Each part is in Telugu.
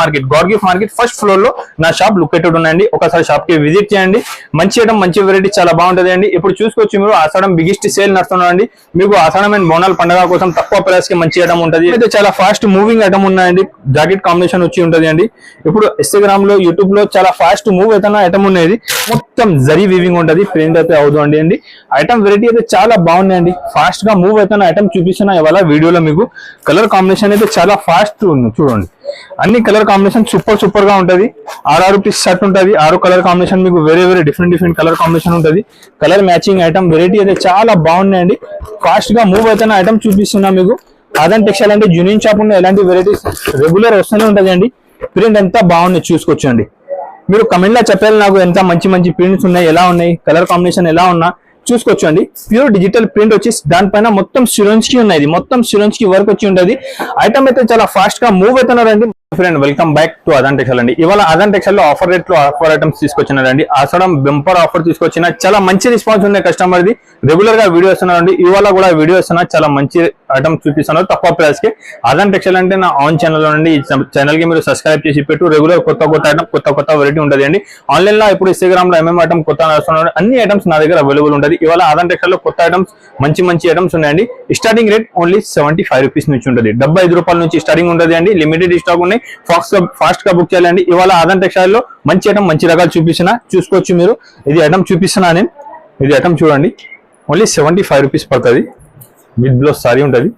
మార్కెట్ గార్గిఫ్ మార్కెట్ ఫస్ట్ ఫ్లోర్లో నా షాప్ లొకేటెడ్ ఉన్నాయండి ఒకసారి షాప్కి విజిట్ చేయండి. మంచి ఐటమ్ మంచి వెరైటీ చాలా బాగుంటుంది అండి. ఇప్పుడు చూసుకోవచ్చు మీరు ఆషాఢం బిగ్గెస్ట్ సేల్ నడుస్తున్నారండి మీకు ఆషాఢం అండ్ బోనాల పండుగ కోసం తక్కువ ప్రైస్కి మంచి ఐటమ్ ఉంటుంది. అయితే చాలా ఫాస్ట్ మూవింగ్ ఐటమ్ ఉన్నాయండి. జాకెట్ కాంబినేషన్ వచ్చి ఉంటుంది అండి. ఇప్పుడు ఇన్స్టాగ్రామ్లో యూట్యూబ్లో చాలా ఫాస్ట్ మూవ్ అవుతున్న ఐటమ్ ఉన్నది. మొత్తం జరీ వీవింగ్ ఉంటుంది. ప్రింట్ అయితే అవుతుంది అండి. ఐటమ్ వెరైటీ అయితే చాలా బాగున్నాయండి. ఫాస్ట్గా మూవ్ అవుతున్న ఐటమ్ చూపిస్తున్నా ఇవాళ వీడియోలో మీకు. కలర్ కాంబినేషన్ అయితే చాలా ఫాస్ట్ ఉంది. చూడండి. అన్ని కలర్ కాంబినేషన్ సూపర్ సూపర్గా ఉంటుంది. ఆరు ఆరు పీస్ షర్ట్ ఉంటుంది. ఆరు కలర్ కాంబినేషన్ మీకు వేరే వేరే డిఫరెంట్ డిఫరెంట్ కలర్ కాంబినేషన్ ఉంటుంది. కలర్ మ్యాచింగ్ ఐటమ్ వెరైటీ అయితే చాలా బాగున్నాయండి. ఫాస్ట్గా మూవ్ అవుతున్న ఐటమ్ చూపిస్తున్నా మీకు. అదన్ టెక్స్టైల్ అంటే జూనియన్ షాప్ ఉన్న ఎలాంటి వెరైటీస్ రెగ్యులర్ వస్తూనే ఉంటుంది అండి ప్రింట్ ఎంత బాగున్నాయి చూసుకొచ్చండి మీరు కమెంట్లో చెప్పాలి నాకు ఎంత మంచి మంచి ప్రింట్స్ ఉన్నాయి ఎలా ఉన్నాయి కలర్ కాంబినేషన్ ఎలా ఉన్నా చూసుకోవచ్చు అండి ప్యూర్ డిజిటల్ ప్రింట్ వచ్చి దానిపైన మొత్తం సిరోన్స్కి ఉన్నది. మొత్తం సిరోన్స్కి వర్క్ వచ్చి ఉంటది. ఐటమ్ అయితే చాలా ఫాస్ట్గా move అవుతున్నారండి. Friend welcome back to Adan textile అండి. ఇవాళ అదన్ టెక్స్టైల్లో ఆఫర్ రేట్లో ఆఫర్ ఐటమ్స్ తీసుకొచ్చినారండి అసడం బెంపర్ ఆఫర్ తీసుకొచ్చిన చాలా మంచి రెస్పాన్స్ ఉన్నాయి కస్టమర్ ది. రెగ్యులర్గా వీడియో ఇస్తున్నారండి ఇవాళ కూడా వీడియో ఇస్తున్నా చాలా మంచి ఐటమ్స్ చూపిస్తున్నారు. తక్కువ ప్రైస్కి. అదన్ టెక్స్టైల్ అంటే నా ఆన్ ఛానల్లో నుండి ఈ ఛానల్కి మీరు సబ్స్క్రైబ్ చేసి పెట్టు. రెగ్యులర్ కొత్త కొత్త ఐటమ్ కొత్త కొత్త వెరైటీ ఉంటుంది అండి. ఆన్లైన్లో ఇప్పుడు ఇన్స్టాగ్రామ్లో ఏమేమి ఐటమ్ కొత్త నడుస్తున్నారు అన్ని ఐటమ్స్ నా దగ్గర అవైలబుల్ ఉంటుంది. ఇవాళ అదన్ టెక్స్టైల్లో కొత్త ఐటమ్స్ మంచి మంచి ఐటమ్స్ ఉన్నాయండి. Starting rate only seventy five rupees నుంచి ఉంటుంది. డెబ్బై ఐదు రూపాయల నుంచి స్టార్టింగ్ ఉంటుంది అండి. లిమిటెడ్ స్టాక్ ఉన్నాయి. ఫాక్స్ ఫాస్ట్గా బుక్ చేయాలండి. ఇవాళ అదాన్ టెక్స్టైల్లో మంచి ఐటమ్ మంచి రకాలు చూపిస్తున్నా చూసుకోవచ్చు మీరు. ఇది ఐటమ్ చూపిస్తున్నా నేను. ఇది ఐటమ్ చూడండి. ఓన్లీ సెవెంటీ ఫైవ్ రూపీస్ పడుతుంది. మిడ్ బ్లౌజ్ సారీ ఉంటుంది.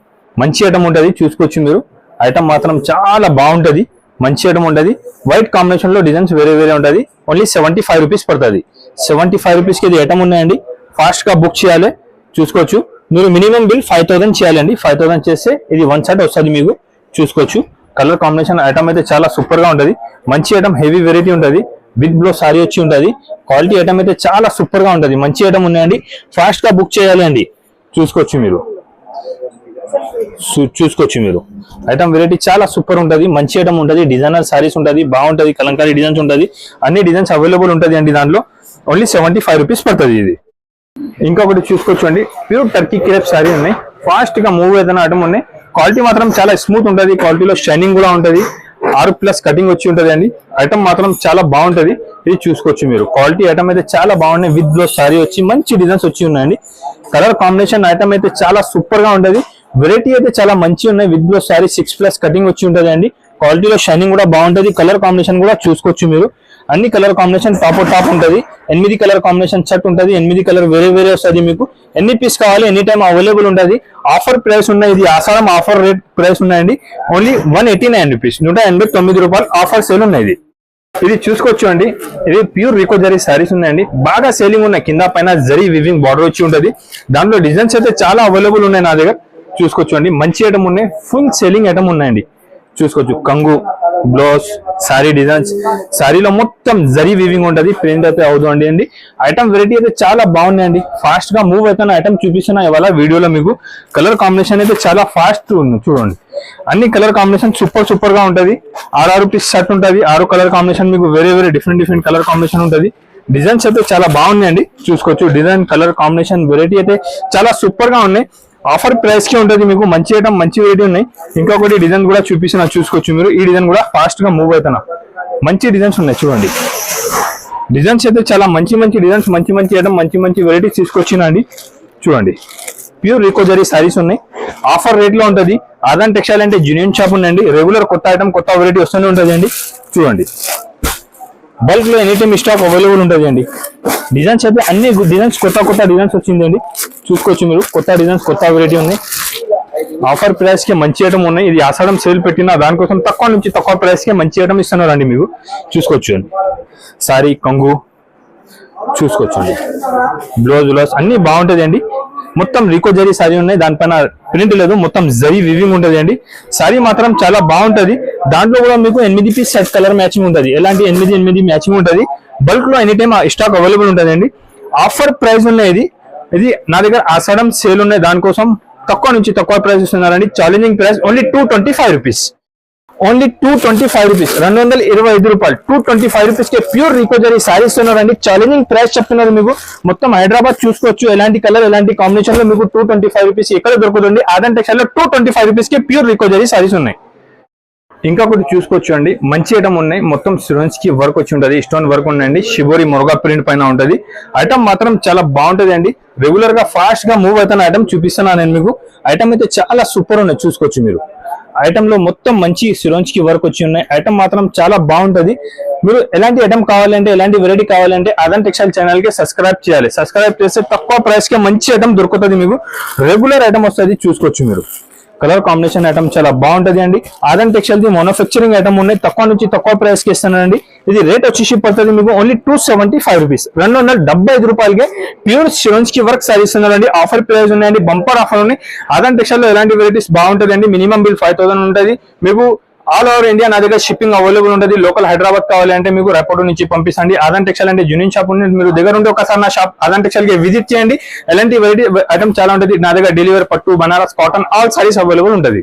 మంచి ఐటమ్ ఉంటుంది చూసుకోవచ్చు మీరు. ఐటమ్ మాత్రం చాలా బాగుంటుంది. మంచి ఐటమ్ ఉంటుంది. వైట్ కాంబినేషన్లో డిజైన్స్ వేరే వేరే ఉంటుంది. ఓన్లీ సెవెంటీ ఫైవ్ రూపీస్ పడుతుంది. సెవెంటీ ఫైవ్ రూపీస్కి ఇది ఐటమ్ ఉన్నాయండి. ఫాస్ట్గా బుక్ చేయాలి. చూసుకోవచ్చు. మీరు మినిమం బిల్ ఫైవ్ థౌసండ్ చేయాలండి. ఫైవ్ థౌసండ్ చేస్తే ఇది వన్ సైడ్ వస్తుంది మీకు. చూసుకోవచ్చు. కలర్ కాంబినేషన్ ఐటమ్ అయితే చాలా సూపర్గా ఉంటుంది. మంచి ఐటమ్ హెవీ వెరైటీ ఉంటుంది. బిగ్ బ్లో సారీ వచ్చి ఉంటుంది. క్వాలిటీ ఐటమ్ అయితే చాలా సూపర్గా ఉంటుంది. మంచి ఐటమ్ ఉన్నాయండి. ఫాస్ట్గా బుక్ చేయాలి అండి. చూసుకోవచ్చు మీరు. చూ- చూసుకోవచ్చు మీరు. ఐటమ్ వెరైటీ చాలా సూపర్ ఉంటుంది. మంచి ఐటమ్ ఉంటుంది. డిజైనర్ సారీస్ ఉంటుంది. బాగుంటుంది. కలంకారీ డిజైన్స్ ఉంటుంది. అన్ని డిజైన్స్ అవైలబుల్ ఉంటుంది అండి దాంట్లో. ఓన్లీ సెవెంటీ ఫైవ్ రూపీస్ పడుతుంది ఇది. ఇంకొకటి చూసుకోవచ్చు అండి. ప్యూర్ టర్కీ క్రేప్ సారీ ఉన్నాయి. ఫాస్ట్గా మూవ్ ఏదైనా ఐటమ్ ఉన్నాయి. క్వాలిటీ మాత్రం చాలా స్మూత్ ఉంటుంది క్వాలిటీలో షైనింగ్ కూడా ఉంటుంది. ఆరు ప్లస్ కటింగ్ వచ్చి ఉంటుంది అండి. ఐటమ్ మాత్రం చాలా బాగుంటది. ఇది చూసుకోవచ్చు మీరు. క్వాలిటీ ఐటమ్ అయితే చాలా బాగున్నాయి. విత్ బ్లౌజ్ సారీ వచ్చి మంచి డిజైన్స్ వచ్చి ఉన్నాయండి. కలర్ కాంబినేషన్ ఐటమ్ అయితే చాలా సూపర్గా ఉంటుంది. వెరైటీ అయితే చాలా మంచి ఉన్నాయి. With blouse sari six plus cutting వచ్చి ఉంటుంది అండి. క్వాలిటీలో షైనింగ్ కూడా బాగుంటుంది. కలర్ కాంబినేషన్ కూడా చూసుకోవచ్చు మీరు. అన్ని కలర్ కాంబినేషన్ టాప్ టాప్ ఉంటుంది. ఎనిమిది కలర్ కాంబినేషన్ షర్ట్ ఉంటుంది. ఎనిమిది కలర్ వేరే వేరే వస్తుంది మీకు. ఎన్ని పీస్ కావాలి ఎనీ టైం అవైలబుల్ ఉంటుంది. ఆఫర్ ప్రైస్ ఉన్నాయి. ఇది ఆసారం ఆఫర్ రేట్ ప్రైస్ ఉన్నాయండి. Only one eighty nine rupees నూట ఎనభై తొమ్మిది రూపాయలు ఆఫర్ సేల్ ఉన్నాయి ఇది ఇది చూసుకోవచ్చు అండి. ఇది ప్యూర్ రికో జరీ సారీస్ ఉన్నాయండి. బాగా సేలింగ్ ఉన్నాయి. కింద పైన జరీ వివింగ్ బార్డర్ వచ్చి ఉంటుంది. దాంట్లో డిజైన్స్ అయితే చాలా అవైలబుల్ ఉన్నాయి నా దగ్గర. చూసుకోవచ్చు అండి. మంచి ఐటమ్ ఉన్నాయి. ఫుల్ సేలింగ్ ఐటమ్ ఉన్నాయండి. చూసుకోవచ్చు. కంగు బ్లౌజ్ సారీ డిజైన్స్. సారీలో మొత్తం జరీ వీవింగ్ ఉంటుంది. ప్రింట్ అయితే అవుతుంది అండి ఐటమ్ వెరైటీ అయితే చాలా బాగున్నాయండి. ఫాస్ట్గా మూవ్ అవుతున్న ఐటమ్ చూపిస్తున్నా ఇవాళ వీడియోలో మీకు. కలర్ కాంబినేషన్ అయితే చాలా ఫాస్ట్ ఉంది. చూడండి. అన్ని కలర్ కాంబినేషన్ సూపర్ సూపర్గా ఉంటుంది. ఆరు ఆరు పీస్ షర్ట్ ఉంటుంది. ఆరు కలర్ కాంబినేషన్ మీకు వేరే వేరే డిఫరెంట్ డిఫరెంట్ కలర్ కాంబినేషన్ ఉంటుంది. డిజైన్స్ అయితే చాలా బాగున్నాయండి. చూసుకోవచ్చు. డిజైన్ కలర్ కాంబినేషన్ వెరైటీ అయితే చాలా సూపర్గా ఉన్నాయి. ఆఫర్ ప్రైస్కి ఉంటుంది మీకు. మంచి ఐటమ్ మంచి వెరైటీ ఉన్నాయి. ఇంకొకటి డిజైన్ కూడా చూపిస్తున్నా చూసుకోవచ్చు మీరు. ఈ డిజైన్ కూడా ఫాస్ట్గా మూవ్ అవుతున్నా మంచి డిజైన్స్ ఉన్నాయి చూడండి. డిజైన్స్ అయితే చాలా మంచి మంచి డిజైన్స్ మంచి మంచి ఐటమ్ మంచి మంచి వెరైటీస్ తీసుకొచ్చిన అండి. చూడండి. ప్యూర్ రికోజరీ సారీస్ ఉన్నాయి. ఆఫర్ రేట్లో ఉంటుంది. ఆదాన్ టెక్స్టైల్ అంటే జూనియన్ షాప్ ఉందండి. రెగ్యులర్ కొత్త ఐటమ్ కొత్త వెరైటీ వస్తూనే ఉంటుంది అండి చూడండి. బల్క్లో ఎనీ టైమ్ స్టాక్ అవైలబుల్ ఉంటుంది అండి. డిజైన్స్ అయితే అన్ని డిజైన్స్ కొత్త కొత్త డిజైన్స్ వచ్చిందండి చూసుకోవచ్చు మీరు. కొత్త డిజైన్స్ కొత్త వెరైటీ ఉన్నాయి. ఆఫర్ ప్రైస్కి మంచి ఐటమ్ ఉన్నాయి. ఇది ఆషాఢం సేల్ పెట్టిన దానికోసం తక్కువ నుంచి తక్కువ ప్రైస్కి మంచి ఐటమ్ ఇస్తున్నారండి మీకు చూసుకోవచ్చు అండి. సారీ కంగు చూసుకోవచ్చు అండి. బ్లౌజ్ బ్లౌజ్ అన్ని బాగుంటుంది అండి. మొత్తం రికో జరీ సారీ ఉన్నాయి. దానిపైన ప్రింట్ లేదు. మొత్తం జరీ వివింగ్ ఉంటుంది అండి. సారీ మాత్రం చాలా బాగుంటుంది. దాంట్లో కూడా మీకు ఎనిమిది పీస్ సెట్ కలర్ మ్యాచింగ్ ఉంటుంది. ఎలాంటి ఎనిమిది ఎనిమిది మ్యాచింగ్ ఉంటుంది? బల్క్లో ఎనీ టైం స్టాక్ అవైలబుల్ ఉంటుంది అండి. ఆఫర్ ప్రైస్ ఉన్నాయి ఇది. ఇది నా దగ్గర అసడం సేల్ ఉన్నాయి. దానికోసం తక్కువ నుంచి తక్కువ ప్రైస్ ఇస్తున్నారండి. Challenging price only two twenty five rupees only two twenty five rupees రెండు వందల ఇరవై ఐదు రూపాయలు. టూ ట్వంటీ ఫైవ్ రూపీస్కి ప్యూర్ రికోజరీ సారీస్ ఉన్నారండి ఛాలెంజింగ్ ప్రైస్ చెప్తున్నారు మీకు. మొత్తం హైదరాబాద్ చూసుకోవచ్చు. ఎలాంటి కలర్ ఎలాంటి కాంబినేషన్లో మీకు టూ ట్వంటీ ఫైవ్ రూపీస్ ఎక్కడ దొరుకుతుంది ఆదన్ టెక్స్టైల్లో టూ ట్వంటీ ఫైవ్ రూపీస్కి ప్యూర్ రికోజరీ సారీస్ ఉన్నాయి. ఇంకొకటి చూసుకోవచ్చు అండి మంచి ఐటమ్ ఉన్నాయి. మొత్తం స్టోన్స్కి వర్క్ వచ్చి ఉంటుంది. స్టోన్ వర్క్ ఉన్నాయండి షిబోరి మురుగా ప్రింట్ పైన ఉంటుంది. ఐటమ్ మాత్రం చాలా బాగుంటుంది అండి రెగ్యులర్గా ఫాస్ట్గా మూవ్ అవుతున్న ఐటమ్ చూపిస్తున్నాను నేను మీకు. ఐటమ్ అయితే చాలా సూపర్ ఉన్నాయి. చూసుకోవచ్చు మీరు. ఐటమ్లో మొత్తం మంచి సిరోంజ్కి వర్క్ వచ్చి ఉన్నాయి. ఐటమ్ మాత్రం చాలా బాగుంటుంది. మీరు ఎలాంటి ఐటమ్ కావాలంటే ఎలాంటి వెరైటీ కావాలంటే అదన్ టెక్స్టైల్ ఛానల్కి సబ్స్క్రైబ్ చేయాలి. సబ్స్క్రైబ్ చేస్తే తక్కువ ప్రైస్కి మంచి ఐటమ్ దొరుకుతుంది మీకు. రెగ్యులర్ ఐటమ్ వస్తుంది చూసుకోవచ్చు మీరు. కలర్ కాంబినేషన్ ఐటమ్ చాలా బాగుంటది అండి. RN textile the manufacturing item ఉన్నాయి. తక్కువ నుంచి తక్కువ ప్రైస్కి ఇస్తానండి ఇది రేట్ వచ్చేసి పడుతుంది మీకు only two seventy five rupees రెండు వందల డెబ్బై ఐదు రూపాయలకి ప్యూర్ స్టోన్స్కి వర్క్ సారీస్ ఉన్నాయండి ఆఫర్ ప్రైస్ ఉన్నాయండి. బంపర్ ఆఫర్ ఉన్నాయి. ఆర్ఎన్ టెక్స్టైల్లో ఎలాంటి వెరైటీస్ బాగుంటుంది అండి మినిమం బిల్ ఫైవ్ థౌసండ్ ఉంటుంది. మీకు ఆల్ ఓవర్ ఇండియా నా దగ్గర షిప్పింగ్ అవైలబుల్ ఉంటుంది లోకల్ హైదరాబాద్ కావాలంటే మీకు రేపటి నుంచి పంపిస్తాండి. ఆదాన్ టెక్స్టైల్ అంటే యూనియన్ షాప్ ఉంది మీరు దగ్గర ఉంటే ఒకసారి నా షాప్ ఆదాన్ టెక్స్టైల్కి విజిట్ చేయండి. ఎలాంటి వెరైటీ ఐటమ్ చాలా ఉంటుంది. నా దగ్గర డెలివరీ పట్టు Banaras cotton all saris available ఉంటుంది.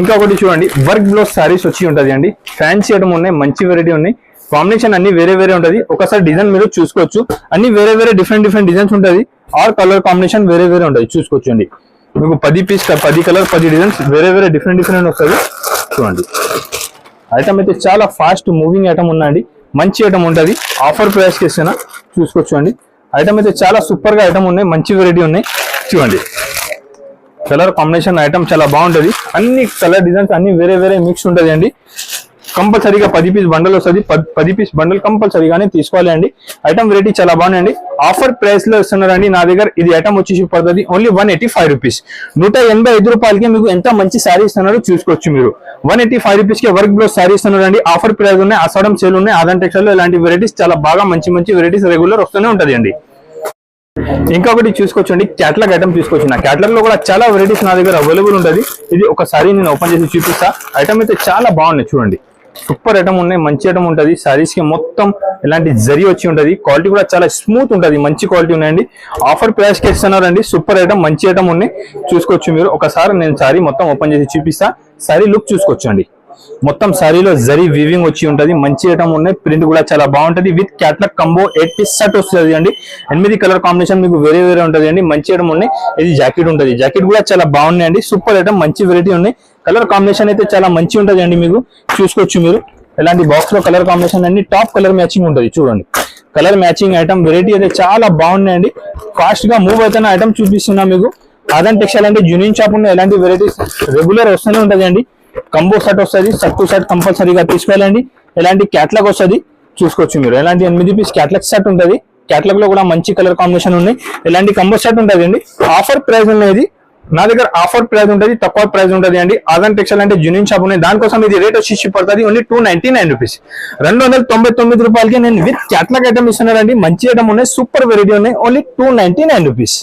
ఇంకొకటి చూడండి. వర్క్ బ్లౌజ్ సారీస్ వచ్చి ఉంటది అండి. ఫ్యాన్సీ ఐటమ్ ఉన్నాయి. మంచి వెరైటీ ఉన్నాయి. కాంబినేషన్ అన్ని వేరే వేరే ఉంటుంది. ఒకసారి డిజైన్ మీరు చూసుకోవచ్చు. అన్ని వేరే వేరే డిఫరెంట్ డిఫరెంట్ డిజైన్స్ ఉంటుంది. ఆర్ కలర్ కాంబినేషన్ వేరే వేరే ఉంటుంది చూసుకోవచ్చు అండి. మీకు పది పీస్ పది కలర్ పది డిజైన్స్ వేరే వేరే డిఫరెంట్ డిఫరెంట్ వస్తుంది చూడండి. ఐటమ్ అయితే చాలా ఫాస్ట్ మూవింగ్ ఐటమ్ ఉందండి. మంచి ఐటమ్ ఉంటుంది. ఆఫర్ ప్రైస్కి ఇస్తున్నా. చూసుకోవచ్చు అండి ఐటమ్ అయితే చాలా సూపర్గా ఐటమ్ ఉన్నాయి. మంచి వెరైటీ ఉన్నాయి. చూడండి. కలర్ కాంబినేషన్ ఐటమ్ చాలా బాగుంటుంది. అన్ని కలర్ డిజైన్స్ అన్ని వేరే వేరే మిక్స్ ఉంటుంది అండి. కంపల్సరీగా పది పీస్ బండల్ వస్తుంది. పది- పది పీస్ బండల్ కంపల్సరీగానే తీసుకోవాలి అండి. ఐటమ్ వెరైటీ చాలా బాగున్నాయండి. ఆఫర్ ప్రైస్లో ఇస్తున్నారండి. నా దగ్గర ఇది ఐటమ్ వచ్చేసి పడుతుంది only one eighty five rupees నూట ఎనభై ఐదు రూపాయలకి మీకు ఎంత మంచి శారీ ఇస్తున్నారో చూసుకోవచ్చు మీరు. వన్ ఎయిటీ ఫైవ్ రూపీస్కి వర్క్ బ్లౌజ్ శారీ ఇస్తున్నారండి. ఆఫర్ ప్రైస్ ఉన్నాయి. అసడం సేల్ ఉన్నాయి. ఆదాన్ టెక్స్టైల్లో ఇలాంటి వెరైటీస్ చాలా బాగా మంచి మంచి వెరైటీస్ రెగ్యులర్ వస్తూనే ఉంటుంది అండి. ఇంకొకటి చూసుకోవచ్చండి. క్యాటలాగ్ ఐటమ్ తీసుకోవచ్చు నా క్యాటలాగ్లో కూడా చాలా వెరైటీస్ నా దగ్గర అవైలబుల్ ఉంటుంది. ఇది ఒకసారి నేను ఓపెన్ చేసి చూపిస్తా. ఐటమ్ అయితే చాలా బాగున్నాయి. చూడండి. సూపర్ ఐటమ్ ఉన్నాయి మంచి ఐటమ్ ఉంటుంది. సారీస్కి మొత్తం ఇలాంటి జరి వచ్చి ఉంటుంది. క్వాలిటీ కూడా చాలా స్మూత్ ఉంటుంది. మంచి క్వాలిటీ ఉన్నాయండి. ఆఫర్ ప్రైస్కి ఇస్తున్నారండి. సూపర్ ఐటమ్ మంచి ఐటమ్ ఉన్నాయి. చూసుకోవచ్చు మీరు. ఒకసారి నేను సారీ మొత్తం ఓపెన్ చేసి చూపిస్తా. సారీ లుక్ చూసుకోవచ్చు అండి మొత్తం సారీలో జరీ వీవింగ్ వచ్చి ఉంటుంది. మంచి ఐటమ్ ఉన్నాయి. ప్రింట్ కూడా చాలా బాగుంటుంది. With catalogue combo eight piece set వస్తుంది అండి. ఎనిమిది కలర్ కాంబినేషన్ మీకు వేరే వేరే ఉంటుంది అండి. మంచి ఐటమ్ ఉన్నాయి. ఇది జాకెట్ ఉంటుంది. జాకెట్ కూడా చాలా బాగున్నాయండి సూపర్ ఐటమ్. మంచి వెరైటీ ఉన్నాయి. కలర్ కాంబినేషన్ అయితే చాలా మంచి ఉంటుంది అండి మీకు. చూసుకోవచ్చు మీరు. ఇలాంటి బాక్స్లో కలర్ కాంబినేషన్ అన్ని టాప్ కలర్ మ్యాచింగ్ ఉంటుంది. చూడండి. కలర్ మ్యాచింగ్ ఐటమ్ వెరైటీ అయితే చాలా బాగున్నాయండి ఫాస్ట్గా మూవ్ అవుతున్న ఐటమ్ చూపిస్తున్నా మీకు. అదన్ టెక్స్టైల్ అంటే జూనియన్ షాప్ ఉన్న ఎలాంటి వెరైటీస్ రెగ్యులర్ వస్తూనే ఉంటుంది అండి. కంబో సెట్ వస్తుంది సెట్ టు సెట్ కంపల్సరీగా తీసుకెళ్ళండి. ఎలాంటి క్యాట్లాగ్ వస్తుంది చూసుకోవచ్చు మీరు. ఎలాంటి ఎనిమిది పీస్ క్యాట్లాగ్ సెట్ ఉంటుంది క్యాట్లాగ్లో కూడా మంచి కలర్ కాంబినేషన్ ఉన్నాయి. ఎలాంటి కంబో సెట్ ఉంటుంది అండి? ఆఫర్ ప్రైస్ అనేది నా దగ్గర ఆఫర్ ప్రైస్ ఉంటుంది తక్కువ ప్రైస్ ఉంటుంది అండి. ఆదన్ టెక్స్టైల్ అంటే జూనియన్ షాప్ ఉన్నాయి. దానికోసం ఇది రేట్ వచ్చి పడుతుంది only two ninety nine rupees రెండు వందల తొంభై తొమ్మిది రూపాయలకి నేను విత్ క్యాట్లాగ్ ఐటమ్ ఇస్తున్నానండి. మంచి ఐటమ్ ఉన్నాయి సూపర్ వెరైటీ ఉన్నాయి only two ninety nine rupees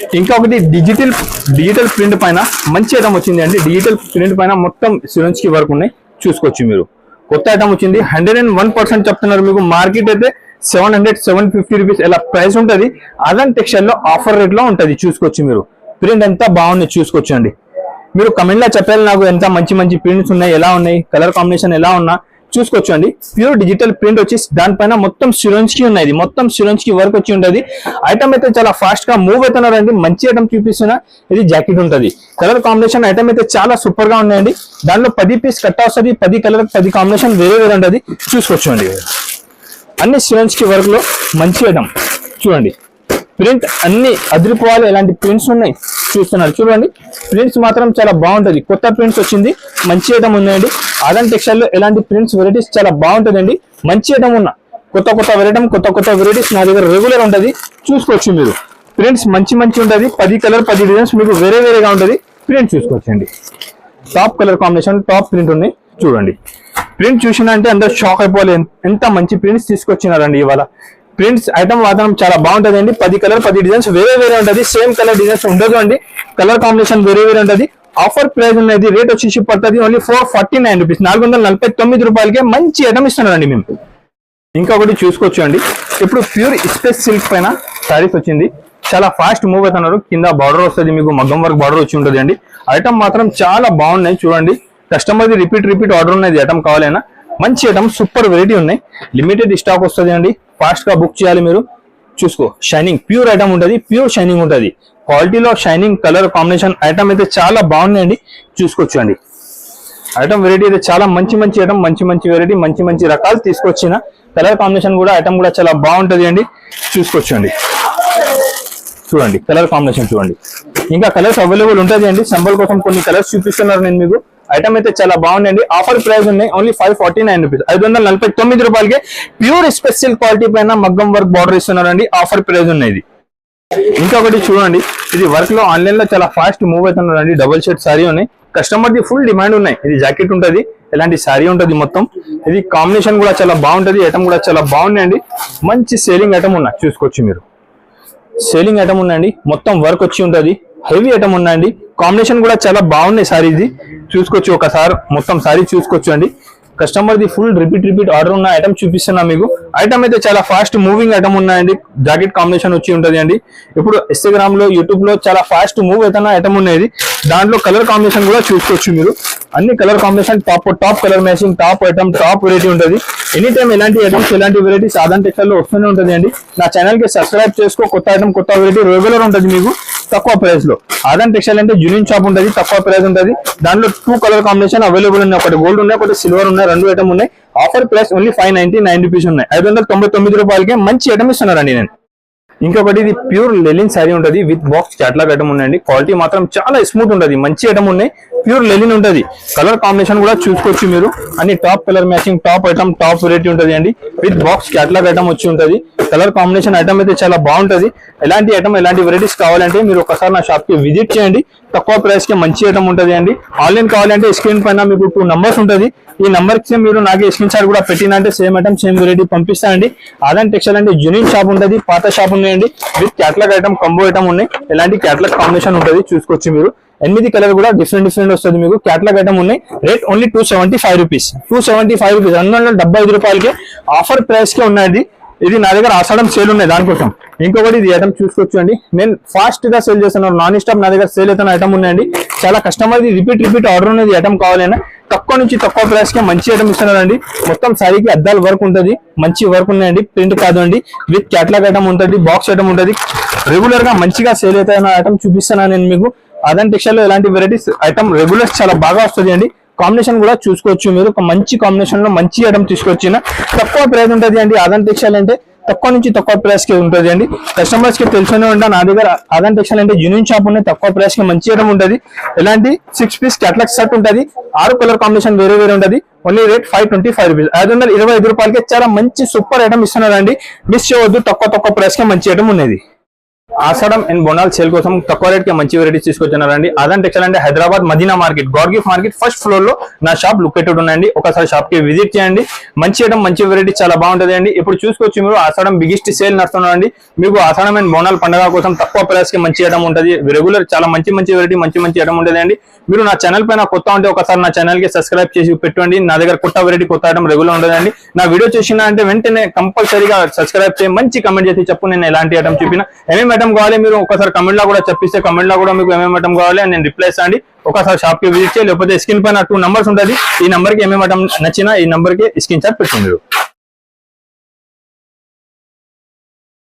ఇంకొకటి డిజిటల్ డిజిటల్ ప్రింట్ పైన మంచి ఐటమ్ వచ్చింది అండి. డిజిటల్ ప్రింట్ పైన మొత్తం సిరెంజ్కి వర్క్ ఉన్నాయి. చూసుకోవచ్చు మీరు. కొత్త ఐటమ్ వచ్చింది. హండ్రెడ్ అండ్ వన్ పర్సెంట్ చెప్తున్నారు మీకు. మార్కెట్ అయితే seven hundred seven fifty rupees ఇలా ప్రైస్ ఉంటుంది? అదన్ టెక్స్టైల్లో ఆఫర్ రేట్లో ఉంటుంది. చూసుకోవచ్చు మీరు. ప్రింట్ ఎంత బాగుంది చూసుకోవచ్చు అండి. మీరు కమెంట్లో చెప్పాలి నాకు ఎంత మంచి మంచి ప్రింట్స్ ఉన్నాయి ఎలా ఉన్నాయి కలర్ కాంబినేషన్ ఎలా ఉన్నా. చూసుకోవచ్చు అండి ప్యూర్ డిజిటల్ ప్రింట్ వచ్చి దానిపైన మొత్తం సిరోన్స్కి ఉన్నాయి. మొత్తం సిరోన్స్కి వర్క్ వచ్చి ఉంటుంది ఐటమ్ అయితే చాలా ఫాస్ట్గా మూవ్ అవుతున్నారండి. మంచి ఐటమ్ చూపిస్తున్న. ఇది జాకెట్ ఉంటుంది. కలర్ కాంబినేషన్ ఐటమ్ అయితే చాలా సూపర్గా ఉన్నాయండి. దానిలో పది పీస్ కట్ వస్తుంది. పది కలర్ పది కాంబినేషన్ వేరే వేరే ఉంటుంది చూసుకోవచ్చు అండి అన్ని సిరోన్స్కి వర్క్లో మంచి ఐటమ్ చూడండి. ప్రింట్ అన్ని అదిరిపోవాలి. ఎలాంటి ప్రింట్స్ ఉన్నాయి? చూస్తున్నారు. చూడండి. ప్రింట్స్ మాత్రం చాలా బాగుంటుంది. కొత్త ప్రింట్స్ వచ్చింది. మంచి ఐటమ్ ఉన్నాయండి ఆదన్ టెక్స్టైల్లో ఇలాంటి ఎలాంటి ప్రింట్స్ వెరైటీస్ చాలా బాగుంటుందండి. మంచి ఐటమ్ ఉన్న కొత్త కొత్త వెరైటమ్ కొత్త కొత్త వెరైటీస్ నా దగ్గర రెగ్యులర్ ఉంటుంది. చూసుకోవచ్చు మీరు. ప్రింట్స్ మంచి మంచి ఉంటుంది. పది కలర్ పది డిజైన్స్ మీకు వేరే వేరేగా ఉంటుంది. ప్రింట్ చూసుకోవచ్చండి. Top colour combination top print ఉన్నాయి చూడండి. ప్రింట్ చూసినా అంటే అందరు షాక్ అయిపోలేదు ఎంత మంచి ప్రింట్స్ తీసుకొచ్చినారండి ఇవాళ. ప్రింట్స్ ఐటమ్ వాతావరణం చాలా బాగుంటదండి. పది కలర్ పది డిజైన్స్ వేరే వేరే ఉంటది. సేమ్ కలర్ డిజైన్స్ ఉండదు అండి. కలర్ కాంబినేషన్ వేరే వేరే ఉంటుంది. ఆఫర్ ప్రైస్ అనేది రేట్ వచ్చేసి పడుతుంది. Only four forty nine rupees నాలుగు వందల నలభై తొమ్మిది రూపాయలకే మంచి ఐటమ్ ఇస్తున్నారండి మేము. ఇంకొకటి చూసుకోవచ్చు అండి. ఇప్పుడు ప్యూర్ స్పేస్ సిల్క్ పైన శారీస్ వచ్చింది. చాలా ఫాస్ట్ మూవ్ అవుతున్నారు. కింద బార్డర్ వస్తుంది మీకు మగ్గం వరకు బార్డర్ వచ్చి ఉంటుంది అండి. ఐటమ్ మాత్రం చాలా బాగున్నాయి. చూడండి. కస్టమర్ది రిపీట్ రిపీట్ ఆర్డర్ ఉన్నది. ఐటమ్ కావాలైనా మంచి ఐటమ్ సూపర్ వెరైటీ ఉన్నాయి. లిమిటెడ్ స్టాక్ వస్తుంది అండి. ఫాస్ట్గా బుక్ చేయాలి మీరు. చూసుకో షైనింగ్ ప్యూర్ ఐటమ్ ఉంటుంది ప్యూర్ షైనింగ్ ఉంటుంది. క్వాలిటీలో షైనింగ్ కలర్ కాంబినేషన్ ఐటమ్ అయితే చాలా బాగున్నాయండి. చూసుకోవచ్చు అండి ఐటమ్ వెరైటీ అయితే చాలా మంచి మంచి ఐటమ్ మంచి మంచి వెరైటీ మంచి మంచి రకాలు తీసుకొచ్చిన కలర్ కాంబినేషన్ కూడా ఐటమ్ కూడా చాలా బాగుంటుంది అండి. చూసుకొచ్చండి చూడండి కలర్ కాంబినేషన్ చూడండి. ఇంకా కలర్స్ అవైలబుల్ ఉంటుంది అండి. సంబల్ కోసం కొన్ని కలర్స్ చూపిస్తున్నారు నేను మీకు. ఐటమ్ అయితే చాలా బాగుందండి. ఆఫర్ ప్రైస్ ఉన్నాయి. Only five forty nine rupees ఐదు వందల నలభై తొమ్మిది రూపాయలకి ప్యూర్ స్పెషల్ క్వాలిటీ పైన మగ్గం వర్క్ బార్డర్ ఇస్తున్నారండి. ఆఫర్ ప్రైస్ ఉన్నాయి ఇది. ఇంకొకటి చూడండి. ఇది వర్క్లో ఆన్లైన్లో చాలా ఫాస్ట్ మూవ్ అవుతున్నారండి. డబుల్ షర్ట్ సారీ ఉన్నాయి. కస్టమర్ ది ఫుల్ డిమాండ్ ఉన్నాయి. ఇది జాకెట్ ఉంటుంది. ఎలాంటి సారీ ఉంటుంది మొత్తం. ఇది కాంబినేషన్ కూడా చాలా బాగుంటుంది. ఐటమ్ కూడా చాలా బాగున్నాయండి. మంచి సేలింగ్ ఐటమ్ ఉన్నాయి. చూసుకోవచ్చు మీరు. సేలింగ్ ఐటమ్ ఉందండి. మొత్తం వర్క్ వచ్చి ఉంటది. హెవీ ఐటమ్ ఉందండి. కాంబినేషన్ కూడా చాలా బాగున్నాయి సారీ ఇది. చూసుకోవచ్చు ఒకసారి. మొత్తం సారీ చూసుకోవచ్చు అండి. కస్టమర్ ది ఫుల్ రిపీట్ రిపీట్ ఆర్డర్ ఉన్న ఐటమ్ చూపిస్తున్నా మీకు. ఐటమ్ అయితే చాలా ఫాస్ట్ మూవింగ్ ఐటమ్ ఉన్నాయండి. జాకెట్ కాంబినేషన్ వచ్చి ఉంటుంది అండి. ఇప్పుడు ఇన్స్టాగ్రామ్లో యూట్యూబ్లో చాలా ఫాస్ట్ మూవ్ అవుతున్న ఐటమ్ ఉన్నది దాంట్లో కలర్ కాంబినేషన్ కూడా చూసుకోవచ్చు మీరు. అన్ని colour combination top top colour matching top item top variety ఉంటుంది. ఎనీ టైం ఎలాంటి ఐటమ్స్ ఎలాంటి వెరైటీస్ సాధారణ టెక్స్టైల్లో వస్తూనే ఉంటుంది అండి. నా ఛానల్కి సబ్స్క్రైబ్ చేసుకో కొత్త ఐటమ్ కొత్త వెరైటీ రెగ్యులర్ ఉంటుంది మీకు. తక్కువ ప్రైస్లో. ఆదాన్ టెక్స్టైల్ అంటే యూనియన్ షాప్ ఉంటుంది తక్కువ ప్రైస్ ఉంటుంది. దాంట్లో టూ కలర్ కాంబినేషన్ అవైలబుల్ ఉన్నాయి. ఒకటి గోల్డ్ ఉన్నాయి ఒకటి సిల్వర్ ఉన్నాయి రెండు ఐటమ్ ఉన్నాయి. Offer price only five ninety nine rupees ఉన్నాయి. ఐదు వందల తొంభై తొమ్మిది రూపాయలకి మంచి ఐటమ్ ఇస్తున్నారండి నేను. ఇంకొకటి ఇది ప్యూర్ లెలిన్ శారీ ఉంటుంది విత్ బాక్స్ క్యాట్లాగ్ ఐటమ్ ఉందండి. క్వాలిటీ మాత్రం చాలా స్మూత్ ఉంటుంది. మంచి ఐటమ్ ఉన్నాయి. ప్యూర్ లెలిన్ ఉంటుంది. కలర్ కాంబినేషన్ కూడా చూసుకోవచ్చు మీరు. అన్ని top colour matching top item top variety ఉంటది అండి. విత్ బాక్స్ క్యాట్లాగ్ ఐటమ్ వచ్చి ఉంటుంది. కలర్ కాంబినేషన్ ఐటమ్ అయితే చాలా బాగుంటది. ఎలాంటి ఐటమ్ ఎలాంటి వెరైటీస్ కావాలంటే మీరు ఒకసారి నా షాప్కి విజిట్ చేయండి. తక్కువ ప్రైస్కి మంచి ఐటమ్ ఉంటుంది అండి. ఆన్లైన్ కావాలంటే స్క్రీన్ పైన మీకు టూ నంబర్స్ ఉంటుంది. ఈ నెంబర్కి మీరు నాకు స్క్రీన్ షాట్ కూడా పెట్టినంటే సేమ్ ఐటమ్ సేమ్ వెరైటీ పంపిస్తా అండి. ఆదాన్ టెక్స్టైల్ అంటే జూనియర్ షాప్ ఉంటుంది పాత షాప్ ఉన్నాయండి. With catalogue item combo item ఉన్నాయి. ఎలాంటి క్యాట్లాగ్ కాంబినేషన్ ఉంటుంది చూసుకోవచ్చు మీరు. ఎనిమిది కలర్ కూడా డిఫరెంట్ డిఫరెంట్ వస్తుంది మీకు. క్యాట్లాగ్ ఐటమ్ ఉన్నాయి. Rate only two seventy five rupees two seventy five rupees రెండు వందల డెబ్బై ఐదు రూపాయలకి ఆఫర్ ప్రైస్కే ఉన్నది ఇది నా దగ్గర అసడం సేల్ ఉన్నాయి దానికోసం. ఇంకొకటి ఇది ఐటమ్ చూసుకోవచ్చు అండి నేను ఫాస్ట్గా సేల్ చేస్తున్నాను. నాన్ స్టాప్ నా దగ్గర సేల్ అవుతున్న ఐటమ్ ఉన్నాయండి. చాలా కస్టమర్ రిపీట్ రిపీట్ ఆర్డర్ ఉన్నది ఐటమ్ కావాలన్నా తక్కువ నుంచి తక్కువ ప్రైస్కి మంచి ఐటమ్ ఇస్తున్నారండి. మొత్తం శారీకి అద్దాల వర్క్ ఉంటుంది. మంచి వర్క్ ఉన్నాయండి. ప్రింట్ కాదు అండి. విత్ క్యాట్లాగ్ ఐటమ్ ఉంటుంది బాక్స్ ఐటమ్ ఉంటుంది. రెగ్యులర్గా మంచిగా సేల్ అవుతాయన్న ఐటమ్ చూపిస్తున్నాను నేను మీకు. అదన్ టెక్స్టైల్లో ఇలాంటి వెరైటీస్ ఐటమ్ రెగ్యులర్ చాలా బాగా వస్తుంది అండి కాంబినేషన్ కూడా చూసుకోవచ్చు మీరు. ఒక మంచి కాంబినేషన్లో మంచి ఐటమ్ తీసుకొచ్చిన తక్కువ ప్రైస్ ఉంటుంది అండి. అదన్ టెక్స్టైల్ అంటే తక్కువ నుంచి తక్కువ ప్రైస్కి ఉంటుంది అండి. కస్టమర్స్కి తెలుసునే ఉంటా. నా దగ్గర అదన్ టెక్స్టైల్ అంటే జూనియన్ షాప్ ఉన్నాయి తక్కువ ప్రైస్కి మంచి ఐటమ్ ఉంటుంది. ఎలాంటి సిక్స్ పీస్ క్యాట్లాగ్ సెట్ ఉంటుంది. ఆరు కలర్ కాంబినేషన్ వేరే వేరే ఉంటుంది. Only rate five twenty five rupees ఐదు వందల ఇరవై ఐదు రూపాయలకి చాలా మంచి సూపర్ ఐటమ్ ఇస్తున్నారండి. మిస్ చేయవద్దు. తక్కువ తక్కువ ప్రైస్కి మంచి ఐటమ్ ఉన్నది. ఆసడం అండ్ బొనాల్ సేల్ కోసం తక్కువ రేట్కి మంచి వెరైటీస్ తీసుకొచ్చినారండి. అదన్ టెక్స్టైల్ అంటే హైదరాబాద్ మదీనా మార్కెట్ గాడ్గిఫ్ మార్కెట్ ఫస్ట్ ఫ్లోర్లో నా షాప్ లొకేటెడ్ ఉన్నాయండి ఒకసారి షాప్కి విజిట్ చేయండి. మంచి ఐటమ్ మంచి వెరైటీ చాలా బాగుంటుంది అండి. ఇప్పుడు చూసుకోవచ్చు మీరు ఆసడం బిగ్గెస్ట్ సేల్ నడుస్తున్నారండి. మీకు ఆసడం అండ్ బోనాల్ పండుగ కోసం తక్కువ ప్రైస్కి మంచి ఐటమ్ ఉంటుంది. రెగ్యులర్ చాలా మంచి మంచి వెరైటీ మంచి మంచి ఐటమ్ ఉంటుంది అండి. మీరు నా ఛానల్ పైన కొత్త ఉంటే ఒకసారి నా ఛానల్కి సబ్స్క్రైబ్ చేసి పెట్టండి. నా దగ్గర కొత్త వెరైటీ కొత్త ఐటమ్ రెగ్యులర్ ఉండదండి నా వీడియో చూసిన అంటే వెంటనే కంపల్సరీగా సబ్స్క్రైబ్ చేసి మంచి కమెంట్ చేసి చెప్పు నేను ఎలాంటి ఐటమ్ చూపినా. ఏమేమి ఐటమ్ కావాలి మీరు ఒకసారి కమెంట్లో కూడా చెప్పిస్తే కమెంట్లో కూడా మీకు ఏమేమి ఐటమ్ కావాలి అని నేను రిప్లై ఇస్తాను ఒకసారి షాప్కి విజిట్ చేయి లేకపోతే స్క్రీన్ పైన టూ నంబర్స్ ఉంటుంది ఈ నంబర్కి ఏమేమి ఐటమ్ నచ్చినా ఈ నంబర్కి స్క్రీన్ షాట్ పెట్టుకుంటారు మీరు